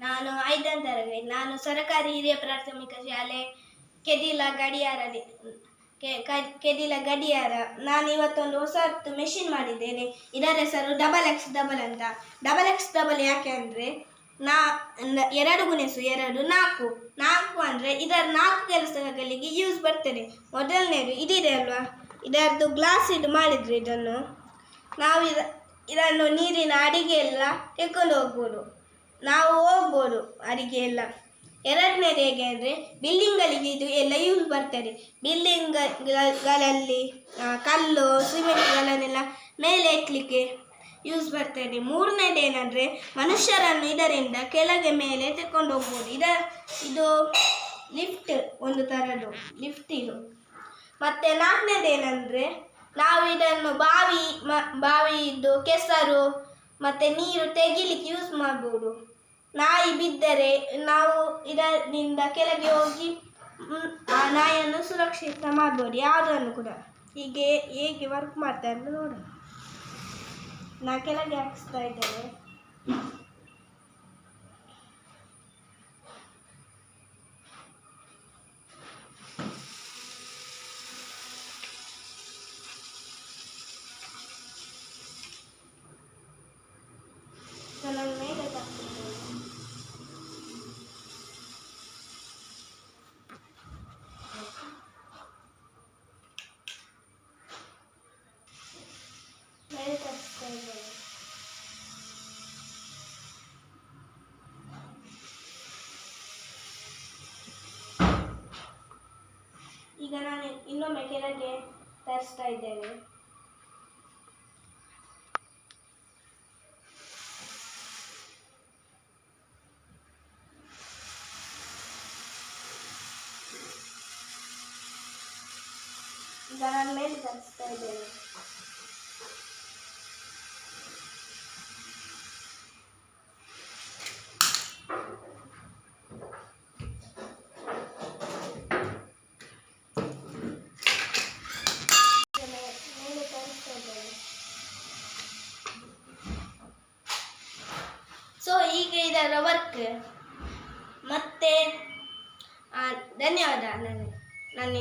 ನಾನು ಐದನೇ ತರಗತಿ, ನಾನು ಸರಕಾರಿ ಹಿರಿಯ ಪ್ರಾಥಮಿಕ ಶಾಲೆ, ಕೆದಿಲ ಗಡಿಯಾರದಿ ಕೆದಿಲ ಗಡಿಯಾರ. ನಾನು ಇವತ್ತೊಂದು ಹೊಸತ್ತು ಮೆಷಿನ್ ಮಾಡಿದ್ದೇನೆ. ಇದರ ಹೆಸರು ಡಬಲ್ ಎಕ್ಸ್ ಡಬಲ್ ಅಂತ. ಡಬಲ್ ಎಕ್ಸ್ ಡಬಲ್ ಯಾಕೆ ಅಂದರೆ, ನಾ, ನ- ಎರಡು ಗುಣಿಸು, ಎರಡು, ನಾಲ್ಕು. ನಾಲ್ಕು ಅಂದರೆ ಇದರ ನಾಲ್ಕು ಕೆಲಸಗಳಿಗೆ ಯೂಸ್ ಬರ್ತದೆ. ಮೊದಲನೇದು ಇದಿದೆ ಅಲ್ವಾ? ಇದರದ್ದು ಗ್ಲಾಸ್ ಇದು ಮಾಡಿದ್ರು ಇದನ್ನು, ನಾವು ಇದ, ಇದನ್ನು ನೀರಿನ ಅಡಿಗೆ ಎಲ್ಲ ತೆಕ್ಕೊಂಡು ಹೋಗ್ಬೋದು. ನಾವು ಹೋಗ್ಬೋದು, ಅಡಿಗೆ ಎಲ್ಲ. ಎರಡನೇದು ಹೇಗೆ ಅಂದರೆ, ಬಿಲ್ಡಿಂಗ್ಗಳಿಗೆ ಇದು ಎಲ್ಲ ಯೂಸ್ ಬರ್ತದೆ. ಬಿಲ್ಡಿಂಗ್ಗಳಲ್ಲಿ ಕಲ್ಲು ಸಿಮೆಂಟ್ಗಳನ್ನೆಲ್ಲ ಮೇಲೆ ಎತ್ತಲಿಕ್ಕೆ ಯೂಸ್ ಬರ್ತದೆ. ಮೂರನೇದು ಏನಂದರೆ, ಮನುಷ್ಯರನ್ನು ಇದರಿಂದ ಕೆಳಗೆ ಮೇಲೆ ತೆಕ್ಕೊಂಡು ಹೋಗ್ಬೋದು. ಇದ, ಇದು ಲಿಫ್ಟ್ ಒಂದು ಥರದ್ದು ಲಿಫ್ಟ್ ಇದು. ಮತ್ತು ನಾಲ್ಕನೇದು ಏನಂದರೆ, ನಾವು ಇದನ್ನು ಬಾವಿ, ಮ, ಬಾವಿಯಿದ್ದು ಕೆಸರು ಮತ್ತು ನೀರು ತೆಗಿಲಿಕ್ಕೆ ಯೂಸ್ ಮಾಡ್ಬೋದು. ನಾಯಿ ಬಿದ್ದರೆ ನಾವು ಇದರಿಂದ ಕೆಳಗೆ ಹೋಗಿ ಆ ನಾಯಿಯನ್ನು ಸುರಕ್ಷಿತ ಮಾಡ್ಬೋದು. ಯಾವುದನ್ನು ಕೂಡ. ಹೀಗೆ ಹೇಗೆ ವರ್ಕ್ ಮಾಡ್ತಾರೆ ಅಂತ ನೋಡೋಣ ನಾ ಕೆಳಗೆ ಹಾಕಿಸ್ತಾ ಇದ್ದೇನೆ ನಾನು ಮೇಲೆ ಹಾಕ್ತಿದ್ದೇನೆ ಮೇಲೆ ತರಿಸ್ತಾ ಇದ್ದೇನೆ ಈಗ ನಾನು ಇನ್ನೊಮ್ಮೆ ಕೆಳಗೆ ತರಿಸ್ತಾ ಇದ್ದೇನೆ. ಈಗ ನಾನು ಮೇಲೆ ತರಿಸ್ತಾ ಇದ್ದೇನೆ ಈಗ ಮೇ- ಮೇಲೆ ತರಿಸ್ತಾ ಇದ್ದೇನೆ ಸೊ ಇದರ ವರ್ಕ್ ಮತ್ತೆ ಧನ್ಯವಾದ ನನ್ನ ನನ್ನ